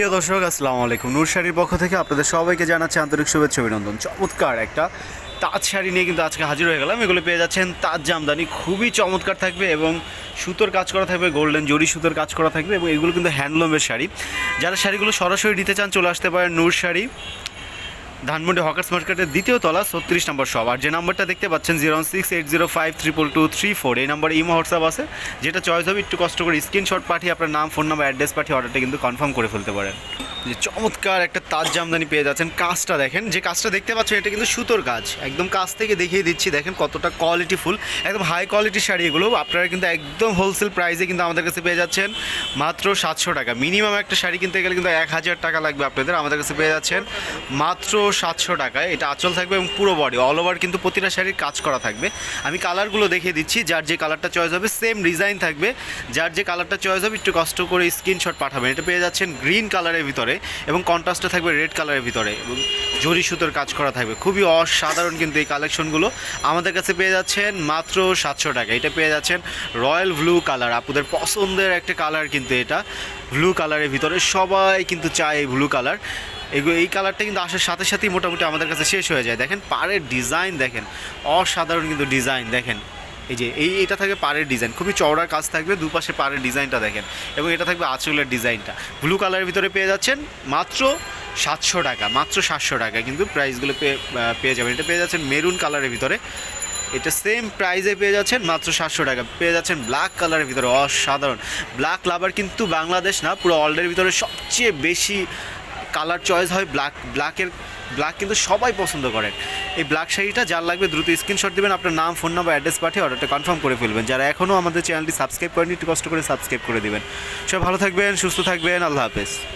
প্রিয় দর্শক, আসসালামু আলাইকুম। নূর শাড়ির পক্ষ থেকে আপনাদের সবাইকে জানাচ্ছি আন্তরিক শুভেচ্ছা অভিনন্দন। চমৎকার একটা তাঁত শাড়ি নিয়ে কিন্তু আজকে হাজির হয়ে গেলাম। এগুলো পেয়ে যাচ্ছেন তাঁত জামদানি। খুবই চমৎকার থাকবে এবং সুতোর কাজ করা থাকবে, গোল্ডেন জরি সুতোর কাজ করা থাকবে এবং এগুলো কিন্তু হ্যান্ডলুমের শাড়ি। যারা শাড়িগুলো সরাসরি নিতে চান, চলে আসতে পারেন নূর শাড়ি। ধানমন্ডি হকার্স মার্কেটের দ্বিতীয় তলা, ছত্রিশ নম্বর সব। আর যে নাম্বারটা দেখতে পাচ্ছেন, zero six eight zero five triple two three four. এই নম্বরে ইমো হোয়াটসঅ্যাপ আছে। যেটা চয়েস হবে, একটু কষ্ট করে স্ক্রিনশট পাঠিয়ে আপনার নাম, ফোন নাম্বার, অ্যাড্রেস পাঠিয়ে অর্ডারটা কিন্তু কনফার্ম করে ফেলতে পারেন। যে চমৎকার একটা তাজ জামদানি পেয়ে যাচ্ছেন কাজটা দেখেন। যে কাজটা দেখতে পাচ্ছেন, এটা কিন্তু সুতোর কাজ একদম কাজ থেকে দেখিয়ে দিচ্ছি, দেখেন কতটা কোয়ালিটি ফুল একদম হাই কোয়ালিটির শাড়ি এগুলো। আপনারা কিন্তু একদম হোলসেল প্রাইসে কিন্তু আমাদের কাছে পেয়ে যাচ্ছেন মাত্র সাতশো টাকা। মিনিমাম একটা শাড়ি কিনতে গেলে কিন্তু এক হাজার টাকা লাগবে আপনাদের, আমাদের কাছে পেয়ে যাচ্ছেন মাত্র সাতশো টাকায়। এটা আঁচল থাকবে এবং পুরো বডি অল ওভার কিন্তু প্রতিটা শাড়ির কাজ করা থাকবে। আমি কালারগুলো দেখিয়ে দিচ্ছি, যার যে কালারটা চয়েস হবে সেম ডিজাইন থাকবে। যার যে কালারটা চয়েস হবে, একটু কষ্ট করে স্ক্রিনশট পাঠাবেন। এটা পেয়ে যাচ্ছেন গ্রিন কালারের ভিতরে। এবং কন্ট্রাস্টে থাকবে রেড কালারের ভিতরে এবং জরি সুতোর কাজ করা থাকবে। খুবই অসাধারণ কিন্তু এই কালেকশনগুলো আমাদের কাছে পেয়ে যাচ্ছেন মাত্র সাতশো টাকা। এটা পেয়ে যাচ্ছেন রয়্যাল ব্লু কালার আপুদের পছন্দের একটা কালার কিন্তু এটা। ব্লু কালারের ভিতরে সবাই কিন্তু চায় এই ব্লু কালার এগুলো এই কালারটা কিন্তু আসার সাথে সাথেই মোটামুটি আমাদের কাছে শেষ হয়ে যায়। দেখেন পাড়ের ডিজাইন দেখেন। অসাধারণ কিন্তু ডিজাইন দেখেন। এই যে, এই এটা থাকবে পাড়ের ডিজাইন। খুবই চওড়া কাজ থাকবে, দুপাশে পাড়ের ডিজাইনটা দেখেন। এবং এটা থাকবে আঁচলের ডিজাইনটা। ব্লু কালারের ভিতরে পেয়ে যাচ্ছেন মাত্র সাতশো টাকা, মাত্র সাতশো টাকা কিন্তু প্রাইসগুলো পেয়ে পেয়ে যাবেন। এটা পেয়ে যাচ্ছেন মেরুন কালারের ভিতরে। এটা সেম প্রাইজে পেয়ে যাচ্ছেন মাত্র সাতশো টাকা। পেয়ে যাচ্ছেন ব্ল্যাক কালারের ভিতরে, অসাধারণ। ব্ল্যাক লাভার কিন্তু বাংলাদেশ না, পুরো ওয়ার্ল্ডের ভিতরে সবচেয়ে বেশি কালার চয়েস হয় ব্ল্যাক, ব্ল্যাকের ব্ল্যাক কিন্তু সবাই পছন্দ করেন। এই ব্ল্যাক শাড়িটা যার লাগবে দ্রুত স্ক্রিনশট দেবেন, আপনার নাম, ফোন নাম্বার, অ্যাড্রেস পাঠিয়ে অর্ডারটা কনফার্ম করে ফেলবেন। যারা এখনও আমাদের চ্যানেলটি সাবস্ক্রাইব করেনি একটু কষ্ট করে সাবস্ক্রাইব করে দেবেন। সব ভালো থাকবেন, সুস্থ থাকবেন, আল্লাহ হাফেজ।